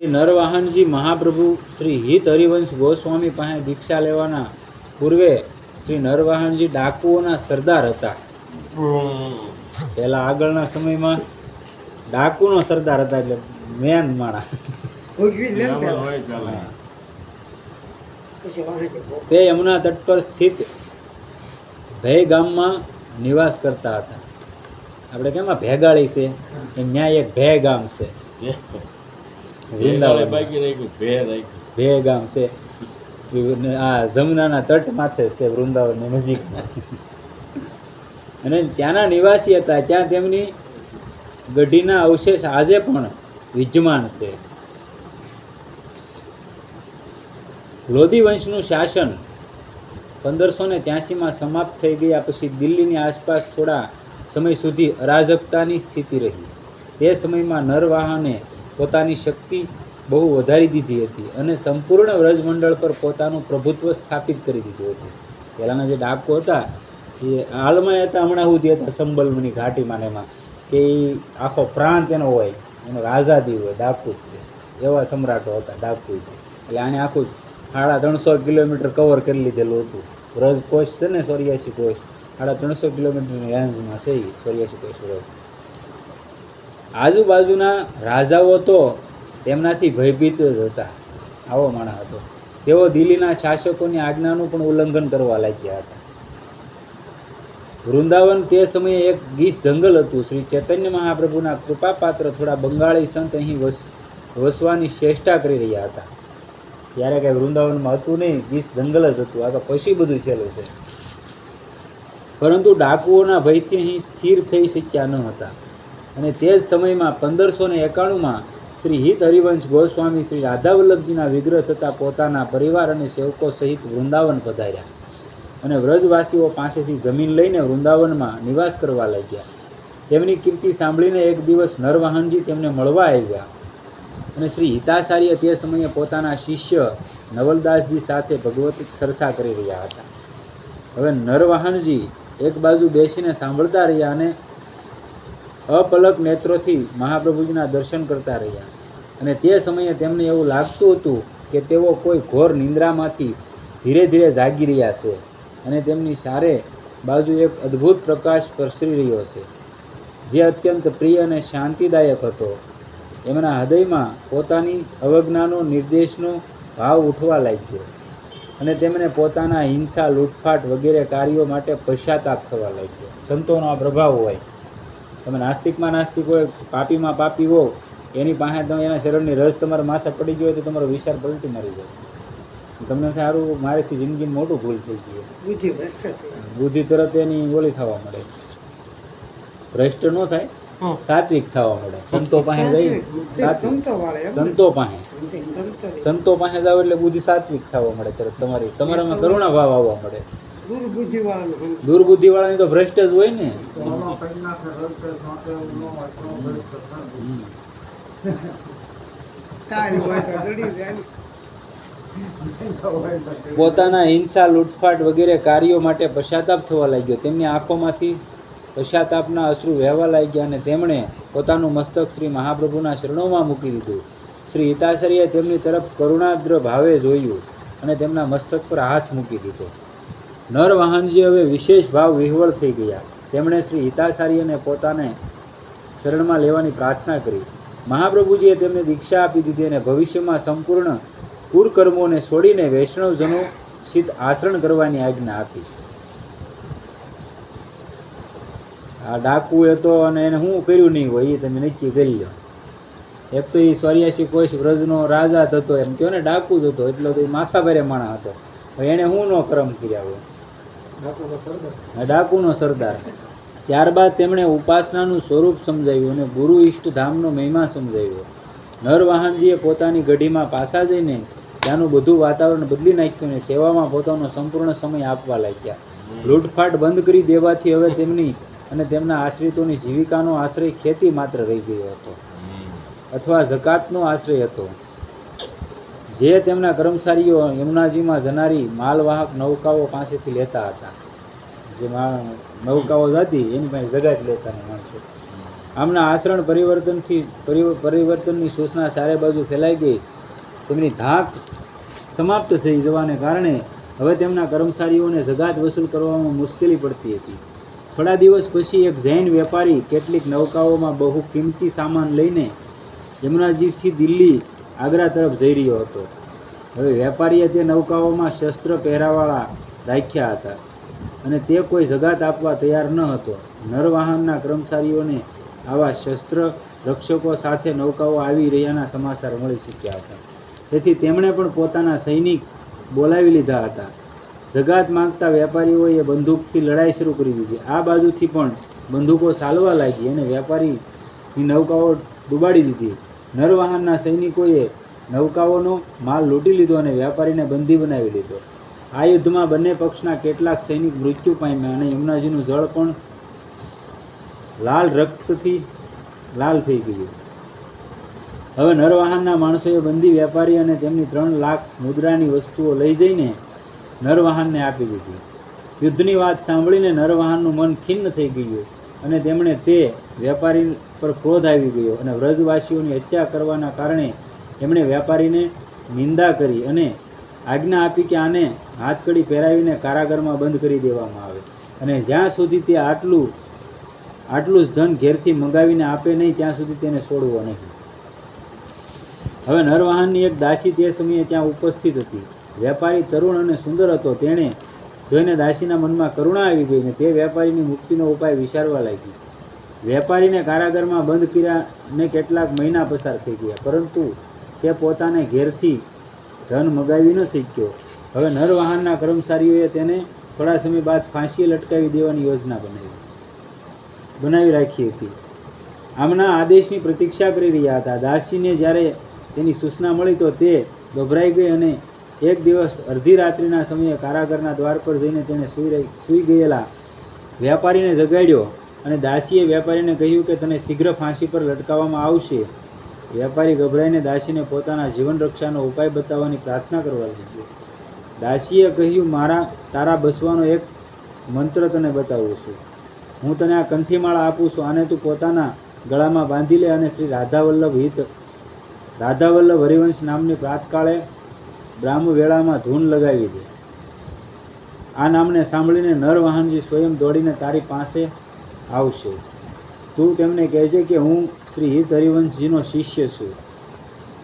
શ્રી નરવાહનજી મહાપ્રભુ શ્રી હિત હરિવંશ ગોસ્વામી પાસે દીક્ષા લેવાના પૂર્વે શ્રી નરવાહનજી ડાકુઓના સરદાર હતા. પહેલા આગળના સમયમાં ડાકુનો સરદાર હતા એટલે મેન માણા. તે યમુના તટ પર સ્થિત ભય ગામમાં નિવાસ કરતા હતા. આપણે કેમ આ ભેગાળી છે? એ ન્યાય એક ભય ગામ છે. ભેગાળે બાકી રાખ્યું ભે રાખ્યું. ભે ગામ છે. આ જમુનાના તટ માથે છે વૃંદાવનની નજીક. અને ત્યાંના નિવાસી હતા ત્યાં તેમની ગઢીના અવશેષ આજે પણ વિદ્યમાન છે. લોધી વંશનું શાસન પંદરસો ને ત્યાસીમાં સમાપ્ત થઈ ગયા પછી દિલ્હીની આસપાસ થોડા સમય સુધી અરાજકતાની સ્થિતિ રહી. તે સમયમાં નરવાહને પોતાની શક્તિ બહુ વધારી દીધી હતી અને સંપૂર્ણ વ્રજમંડળ પર પોતાનું પ્રભુત્વ સ્થાપિત કરી દીધું હતું. પહેલાંના જે ડાકો હતા, એ હાલમાં હતા હમણાં સુધી હતા સંબલમની ઘાટીમાં એમાં, કે એ આખો પ્રાંત એનો હોય, એનો આઝાદી હોય, ડાકુ એવા સમ્રાટો હતા ડાકુ એટલે આને આખું સાડા ત્રણસો કિલોમીટર કવર કરી લીધેલું હતું. વ્રજ કોષ છે ને, સોરિયાસી કોષ? સાડા ત્રણસો કિલોમીટરની રેન્જમાં છે એ ચોર્યાસી કોષ વ્રજ. આજુબાજુના રાજાઓ તો તેમનાથી ભયભીત જ હતા. આવો માણસ હતો. તેઓ દિલ્હીના શાસકોની આજ્ઞાનું પણ ઉલ્લંઘન કરવા લાગ્યા હતા. વૃંદાવન તે સમયે એક ગીસ જંગલ હતું. શ્રી ચૈતન્ય મહાપ્રભુના કૃપાપાત્ર થોડા બંગાળી સંત અહીં વસ, વસવાની ચેષ્ટા કરી રહ્યા હતા. ત્યારે કાંઈ વૃંદાવનમાં હતું નહીં ગીસ જંગલ જ હતું. આ તો પછી બધું થયેલું છે. પરંતુ ડાકુઓના ભયથી અહીં સ્થિર થઈ શક્યા ન હતા. અને તે જ સમયમાં પંદરસો ને એકાણુંમાં શ્રી હિત હરિવંશ ગોસ્વામી શ્રી રાધા વલ્લભજીના વિગ્રહ થતાં પોતાના પરિવાર અને સેવકો સહિત વૃંદાવન પધાર્યા અને વ્રજવાસીઓ પાસેથી જમીન લઈને વૃંદાવનમાં નિવાસ કરવા લાગ્યા. તેમની કીર્તિ સાંભળીને એક દિવસ નરવાહનજી તેમને મળવા આવ્યા અને શ્રી હિતાચાર્ય તે સમયે પોતાના શિષ્ય નવલદાસજી સાથે ભગવત ચર્ચા કરી રહ્યા હતા. હવે નરવાહનજી એક બાજુ બેસીને સાંભળતા રહ્યા અને અપલક નેત્રોથી મહાપ્રભુજીના દર્શન કરતા રહ્યા. અને તે સમયે તેમને એવું લાગતું હતું કે તેઓ કોઈ ઘોર નિંદ્રામાંથી ધીરે ધીરે જાગી રહ્યા છે અને તેમની સારે બાજુ એક અદ્ભુત પ્રકાશ પ્રસરી રહ્યો છે, જે અત્યંત પ્રિય અને શાંતિદાયક હતો. એમના હૃદયમાં પોતાની અવજ્ઞાનો, નિર્દેશનો ભાવ ઉઠવા લાગ્યો અને તેમને પોતાના હિંસા, લૂંટફાટ વગેરે કાર્યો માટે પશ્ચાતાપ થવા લાગ્યો. સંતોનો આ પ્રભાવ હોય તમે નાસ્તિકમાં નાસ્તિક હોય પાપીમાં પાપી હો એની પાસે તમે એના શરીરની રસ તમારા માથે પડી ગયો હોય તો તમારો વિચાર પલટી મારી જાય. તમને સારું મારેથી જિંદગી મોટું ભૂલ થઈ ગયું બુદ્ધિ ભ્રષ્ટ બુદ્ધિ તરત એની ઓલી થવા મળે. ભ્રષ્ટ ન થાય સાત્વિક થવા મળે. સંતો પાસે જઈ? સંતો પાસે. સંતો પાસે જાવ એટલે બુદ્ધિ સાત્વિક થવા મળે તરત તમારી. તમારામાં કરુણા ભાવ આવવા મળે. દુર્બુદ્ધિ વાળાનું સંતો. દુર્બુદ્ધિ વાળાની તો ભ્રષ્ટ જ હોય ને. પોતાના હિંસા લૂંટફાટ વગેરે કાર્યો માટે પશ્ચાતાપ થવા લાગ્યો. તેમની આંખોમાંથી પશ્ચાતાપના અશ્રુ વહેવા લાગ્યા અને તેમણે પોતાનું મસ્તક શ્રી મહાપ્રભુના શરણોમાં મૂકી દીધું. શ્રી હિતાશ્રયે તેમની તરફ કરુણાદ્ર ભાવે જોયું અને તેમના મસ્તક પર હાથ મૂકી દીધો. નરવાહનજી હવે વિશેષ ભાવ વિહવળ થઈ ગયા. તેમણે શ્રી હિતાચાર્યને પોતાને શરણમાં લેવાની પ્રાર્થના કરી. મહાપ્રભુજીએ તેમને દીક્ષા આપી દીધી અને ભવિષ્યમાં સંપૂર્ણ કુરકર્મોને છોડીને વૈષ્ણવજનો સિદ્ધ આચરણ કરવાની આજ્ઞા આપી. આ ડાકુ હતો અને એને શું કર્યું નહીં હોય, એ તમે નક્કી કરી લો. એક તો એ સોર્યાસી કોઈ વ્રજનો રાજા હતો, એમ કહો ને ડાકુ જ હતો, એટલો તો એ માથા ભારે માણા હતો. એણે શું નો ક્રમ કર્યા હોય. ડાકુનો સરદાર. ત્યારબાદ તેમણે ઉપાસનાનું સ્વરૂપ સમજાવ્યું અને ગુરુ ઈષ્ટધામનો મહિમા સમજાવ્યો. નરવાહનજીએ પોતાની ગઢીમાં પાછા જઈને ત્યાંનું બધું વાતાવરણ બદલી નાખ્યું અને સેવામાં પોતાનો સંપૂર્ણ સમય આપવા લાગ્યા. લૂંટફાટ બંધ કરી દેવાથી હવે તેમની અને તેમના આશ્રિતોની જીવિકાનો આશ્રય ખેતી માત્ર રહી ગયો હતો. અથવા જકાતનો આશ્રય હતો. જે તેમના કર્મચારીઓ યમુનાજીમાં જનારી માલવાહક નૌકાઓ પાસેથી લેતા હતા. જે નૌકાઓ જતી એની પાસે જગાત લેતા માણસો. આમના આચરણ પરિવર્તનથી પરિવર્તનની સૂચના ચારે બાજુ ફેલાઈ ગઈ. તેમની ધાક સમાપ્ત થઈ જવાને કારણે હવે તેમના કર્મચારીઓને જગાત વસૂલ કરવામાં મુશ્કેલી પડતી હતી. થોડા દિવસ પછી એક જૈન વેપારી કેટલીક નૌકાઓમાં બહુ કિંમતી સામાન લઈને યમુનાજીથી દિલ્હી આગ્રા તરફ જઈ રહ્યો હતો. હવે વેપારીએ તે નૌકાઓમાં શસ્ત્ર પહેરાવાળા રાખ્યા હતા અને તે કોઈ જગાત આપવા તૈયાર ન હતો. નરવાહનના કર્મચારીઓને આવા શસ્ત્ર રક્ષકો સાથે નૌકાઓ આવી રહ્યાના સમાચાર મળી શક્યા હતા. તેથી તેમણે પણ પોતાના સૈનિક બોલાવી લીધા હતા. જગાત માંગતા વેપારીઓએ બંદૂકથી લડાઈ શરૂ કરી દીધી. આ બાજુથી પણ બંદૂકો ચાલવા લાગી અને વેપારીની નૌકાઓ ડૂબાડી દીધી. નરવાહનના સૈનિકોએ નૌકાઓનો માલ લૂંટી લીધો અને વેપારીને બંદી બનાવી લીધો. આ યુદ્ધમાં બંને પક્ષના કેટલાક સૈનિક મૃત્યુ પામ્યા અને યમુનાજીનું જળ પણ લાલ રક્તથી લાલ થઈ ગયું. હવે નરવાહનના માણસોએ બંદી વેપારી અને તેમની ત્રણ લાખ મુદ્રાની વસ્તુઓ લઈ જઈને નરવાહનને આપી દીધી. યુદ્ધની વાત સાંભળીને નરવાહનનું મન ખિન્ન થઈ ગયું. અને તેમણે તે વેપારી પર ક્રોધ આવી ગયો અને વ્રજવાસીઓની હત્યા કરવાના કારણે એમણે વેપારીને નિંદા કરી અને આજ્ઞા આપી કે આને હાથકડી પહેરાવીને કારાગારમાં બંધ કરી દેવામાં આવે. અને જ્યાં સુધી તે આટલું આટલું જ ધન ઘેરથી મંગાવીને આપે નહીં, ત્યાં સુધી તેને છોડવો નહીં. હવે નરવાહનની એક દાસી તે સમયે ત્યાં ઉપસ્થિત હતી. વેપારી તરુણ અને સુંદર હતો. તેણે જોઈને દાસીના મનમાં કરુણા આવી ગઈ ને તે વેપારીની મુક્તિનો ઉપાય વિચારવા લાગી. વેપારીને કારાગારમાં બંધ કર્યાને કેટલાક મહિના પસાર થઈ ગયા, પરંતુ તે પોતાને ઘેરથી ધન મગાવી ન શક્યો. હવે નરવાહનના કર્મચારીઓએ તેને થોડા સમય બાદ ફાંસીએ લટકાવી દેવાની યોજના બનાવી. બનાવી રાખી હતી. આમના આદેશની પ્રતીક્ષા કરી રહ્યા હતા. દાસીને જ્યારે તેની સૂચના મળી તો તે ગભરાઈ ગઈ અને એક દિવસ અડધી રાત્રિના સમયે કારાગરના દ્વાર પર જઈને તેને સૂઈ રહી, સૂઈ ગયેલા વેપારીને જગાડ્યો અને દાસીએ વેપારીને કહ્યું કે તને શીઘ્ર ફાંસી પર લટકાવવામાં આવશે. વેપારી ગભરાઈને દાસીને પોતાના જીવન રક્ષાનો ઉપાય બતાવવાની પ્રાર્થના કરવા લાગ્યો. દાસીએ કહ્યું, મારા, તારા બસવાનો એક મંત્ર તને બતાવું છું. હું તને આ કંઠીમાળા આપું છું. આને તું પોતાના ગળામાં બાંધી લે અને શ્રી રાધાવલ્લભ હિત, રાધાવલ્લભ હરિવંશ નામની પ્રાતકાળે બ્રાહ્મ વેળામાં ધૂન લગાવી દે આ નામને સાંભળીને નરવાહનજી સ્વયં દોડીને તારી પાસે આવશે. તું તેમને કહેજે કે હું શ્રી હિત હરિવંશજીનો શિષ્ય છું.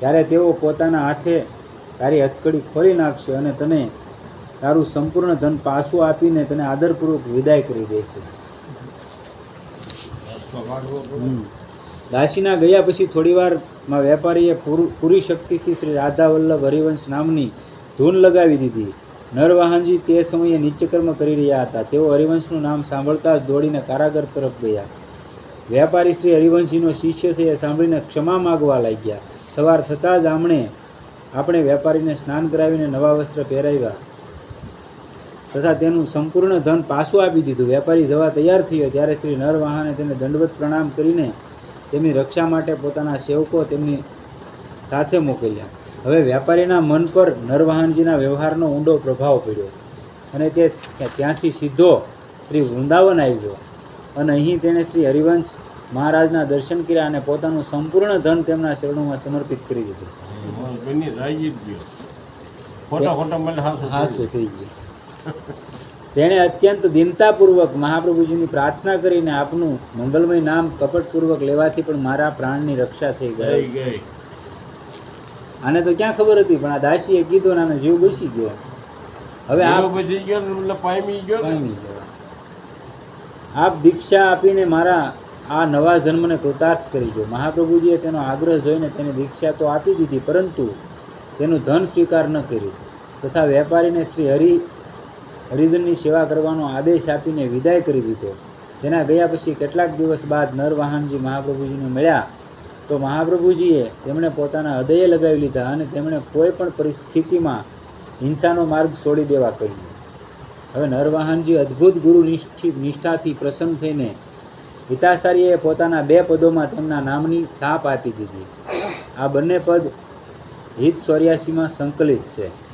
ત્યારે તેઓ પોતાના હાથે તારી હથકડી ખોલી નાખશે અને તને તારું સંપૂર્ણ ધન પાછું આપીને તને આદરપૂર્વક વિદાય કરી દેશે. દાસીના ગયા પછી થોડીવારમાં વેપારીએ પૂર- શક્તિથી શ્રી રાધાવલ્લભ હરિવંશ નામની ધૂન લગાવી દીધી. નરવાહનજી તે સમયે નિત્યકર્મ કરી રહ્યા હતા. તેઓ હરિવંશનું નામ સાંભળતા જ દોડીને કારાગર તરફ ગયા. વેપારી શ્રી હરિવંશજીનો શિષ્ય છે એ સાંભળીને ક્ષમા માગવા લાગ્યા. સવાર થતાં જ આમણે, આપણે વેપારીને સ્નાન કરાવીને નવા વસ્ત્ર પહેરાવ્યા તથા તેનું સંપૂર્ણ ધન પાછું આપી દીધું. વેપારી જવા તૈયાર થયો ત્યારે શ્રી નરવાહને તેને દંડવત પ્રણામ કરીને તેમની રક્ષા માટે પોતાના સેવકો તેમની સાથે મોકલ્યા. હવે વેપારીના મન પર નરવાહનજીના વ્યવહારનો ઊંડો પ્રભાવ પડ્યો અને તે ત્યાંથી સીધો શ્રી વૃંદાવન આવી ગયો. અને અહીં તેણે શ્રી હરિવંશ મહારાજના દર્શન કર્યા અને પોતાનું સંપૂર્ણ ધન તેમના શરણોમાં સમર્પિત કરી દીધું. મને હાથ થઈ ગયું. તેણે અત્યંત દિનતાપૂર્વક મહાપ્રભુજીની પ્રાર્થના કરીને આપનું મંગલમય નામ કપટપૂર્વક લેવાથી પણ મારા પ્રાણની રક્ષા થઈ ગઈ. આને તો ક્યાં ખબર હતી પણ આ દાસીએ કીધું ને આનો જીવ ઘૂસી ગયો. હવે આ બચી ગયો મતલબ પામી ગયો પામી ગયો. આપ દીક્ષા આપીને મારા આ નવા જન્મને કૃતાર્થ કરી ગયો મહાપ્રભુજીએ તેનો આગ્રહ જોઈને તેને દીક્ષા તો આપી દીધી પરંતુ તેનું ધન સ્વીકાર ન કર્યું. તથા વેપારીને શ્રી હરિ હરિજનની સેવા કરવાનો આદેશ આપીને વિદાય કરી દીધો. તેના ગયા પછી કેટલાક દિવસ બાદ નરવાહનજી મહાપ્રભુજીને મળ્યા. તો મહાપ્રભુજીએ તેમણે પોતાના હૃદયે લગાવી લીધા અને તેમણે કોઈ પણ પરિસ્થિતિમાં હિંસાનો માર્ગ છોડી દેવા કહ્યું. હવે નરવાહનજી અદ્ભુત ગુરુ નિષ્ઠી, નિષ્ઠાથી પ્રસન્ન થઈને હિતાચાર્યએ પોતાના બે પદોમાં તેમના નામની સાપ આપી દીધી. આ બંને પદ હિત ચોર્યાસીમાં સંકલિત છે.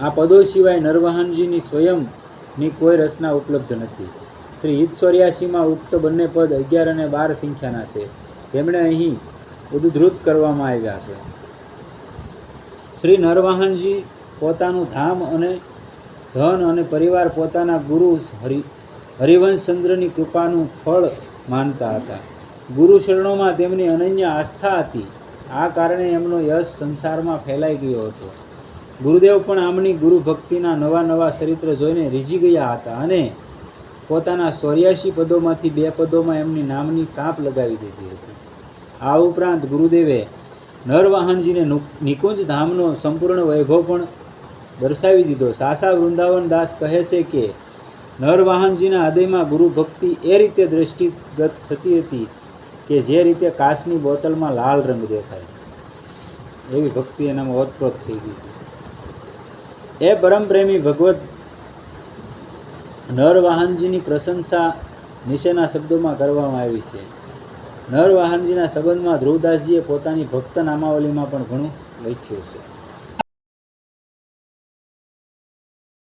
આ પદો સિવાય નરવાહનજીની સ્વયંની કોઈ રચના ઉપલબ્ધ નથી. શ્રી હિત ઉક્ત બંને પદ અગિયાર અને બાર સંખ્યાના છે. તેમણે અહીં ઉદ્ધૃત કરવામાં આવ્યા છે. શ્રી નરવાહનજી પોતાનું ધામ અને ધન અને પરિવાર પોતાના ગુરુ હરિ, હરિવંશચંદ્રની કૃપાનું ફળ માનતા હતા. ગુરુ શરણોમાં તેમની અનન્ય આસ્થા હતી. આ કારણે એમનો યશ સંસારમાં ફેલાઈ ગયો હતો. ગુરુદેવ પણ આમની ગુરુ ભક્તિના નવા નવા ચરિત્ર જોઈને રીઝી ગયા હતા અને પોતાના ચોર્યાસી પદોમાંથી બે પદોમાં એમની નામની સાપ લગાવી દીધી હતી. આ ઉપરાંત ગુરુદેવે નરવાહનજીને નિકુંજ ધામનો સંપૂર્ણ વૈભવ પણ દર્શાવી દીધો. સાસા વૃંદાવન દાસ કહે છે કે, નરવાહનજીના હૃદયમાં ગુરુ ભક્તિ એ રીતે દ્રષ્ટિગત થતી હતી કે જે રીતે કાચની બોટલમાં લાલ રંગ દેખાય. એવી ભક્તિ એનામાં ઓતપ્રોત થઈ ગઈ હતી. એ પરમ પ્રેમી ભગવત, નરવાહનજીની પ્રશંસા નીચેના શબ્દોમાં કરવામાં આવી છે. નરવાહનજીના સંબંધમાં ધ્રુવદાસજીએ પોતાની ભક્ત નામાવલીમાં પણ ઘણું લખ્યું છે.